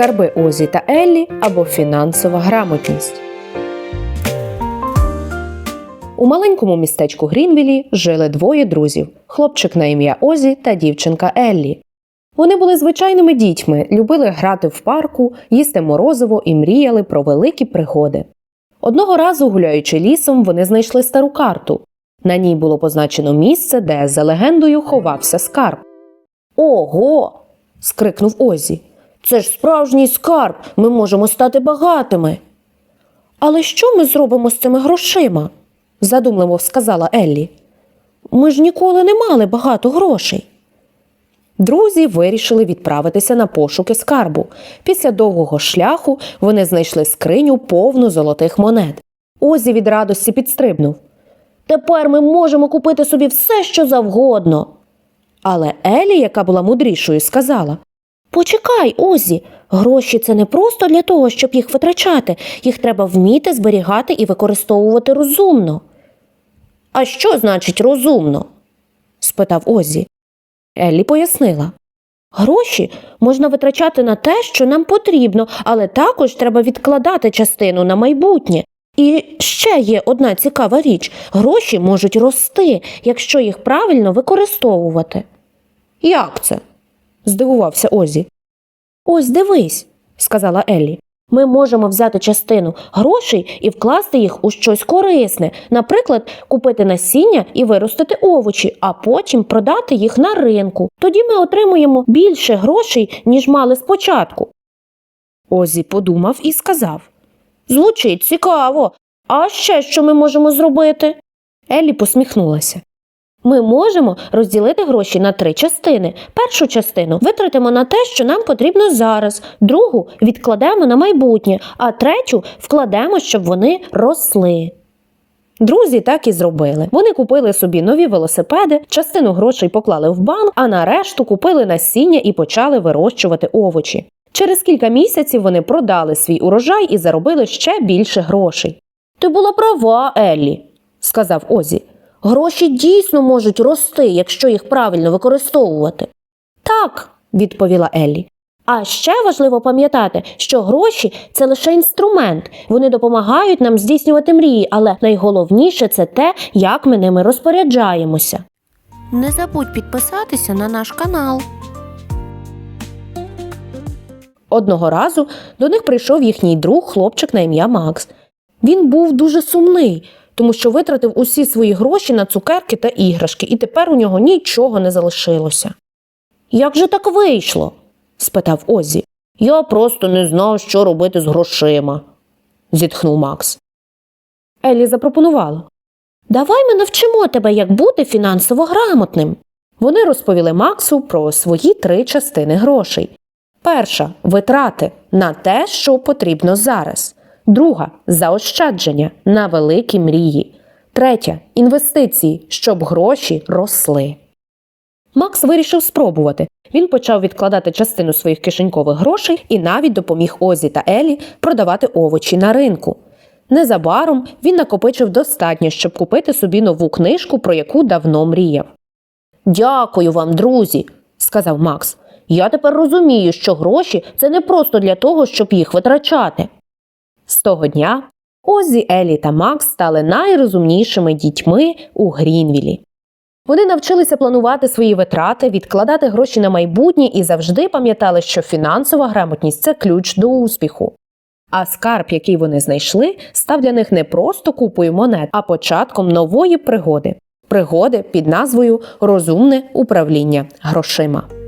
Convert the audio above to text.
Скарби Озі та Еллі або фінансова грамотність. У маленькому містечку Грінвілі жили двоє друзів: хлопчик на ім'я Озі та дівчинка Еллі. Вони були звичайними дітьми, любили грати в парку, їсти морозиво і мріяли про великі пригоди. Одного разу, гуляючи лісом, вони знайшли стару карту. На ній було позначено місце, де, за легендою, ховався скарб. Ого. скрикнув Озі. Це ж справжній скарб. Ми можемо стати багатими. Але що ми зробимо з цими грошима? задумливо сказала Еллі. Ми ж ніколи не мали багато грошей. Друзі вирішили відправитися на пошуки скарбу. Після довгого шляху вони знайшли скриню повну золотих монет. Озі від радості підстрибнув. Тепер ми можемо купити собі все, що завгодно. Але Елі, яка була мудрішою, сказала Почекай, Озі, гроші це не просто для того, щоб їх витрачати, їх треба вміти зберігати і використовувати розумно. А що значить розумно? спитав Озі. Еллі пояснила. Гроші можна витрачати на те, що нам потрібно, але також треба відкладати частину на майбутнє. І ще є одна цікава річ гроші можуть рости, якщо їх правильно використовувати. Як це? Здивувався Озі. Ось дивись, сказала Еллі. Ми можемо взяти частину грошей і вкласти їх у щось корисне, наприклад, купити насіння і виростити овочі, а потім продати їх на ринку. Тоді ми отримуємо більше грошей, ніж мали спочатку. Озі подумав і сказав Звучить цікаво. А ще що ми можемо зробити? Еллі посміхнулася. Ми можемо розділити гроші на три частини. Першу частину витратимо на те, що нам потрібно зараз, другу відкладемо на майбутнє, а третю вкладемо, щоб вони росли. Друзі так і зробили. Вони купили собі нові велосипеди, частину грошей поклали в банк, а на решту купили насіння і почали вирощувати овочі. Через кілька місяців вони продали свій урожай і заробили ще більше грошей. Ти була права, Еллі, сказав Озі. Гроші дійсно можуть рости, якщо їх правильно використовувати. Так, відповіла Еллі. А ще важливо пам'ятати, що гроші це лише інструмент. Вони допомагають нам здійснювати мрії, але найголовніше це те, як ми ними розпоряджаємося. Не забудь підписатися на наш канал. Одного разу до них прийшов їхній друг, хлопчик на ім'я Макс. Він був дуже сумний, тому що витратив усі свої гроші на цукерки та іграшки, і тепер у нього нічого не залишилося. Як же так вийшло? спитав Озі. Я просто не знав, що робити з грошима, зітхнув Макс. Еллі запропонувала. Давай ми навчимо тебе, як бути фінансово грамотним. Вони розповіли Максу про свої три частини грошей. Перша витрати на те, що потрібно зараз. Друга заощадження на великі мрії. Третя інвестиції, щоб гроші росли. Макс вирішив спробувати. Він почав відкладати частину своїх кишенькових грошей і навіть допоміг Озі та Елі продавати овочі на ринку. Незабаром він накопичив достатньо, щоб купити собі нову книжку, про яку давно мріяв. Дякую вам, друзі, сказав Макс. Я тепер розумію, що гроші це не просто для того, щоб їх витрачати. З того дня Озі, Елі та Макс стали найрозумнішими дітьми у Грінвілі. Вони навчилися планувати свої витрати, відкладати гроші на майбутнє і завжди пам'ятали, що фінансова грамотність це ключ до успіху. А скарб, який вони знайшли, став для них не просто купою монет, а початком нової пригоди пригоди під назвою Розумне управління грошима.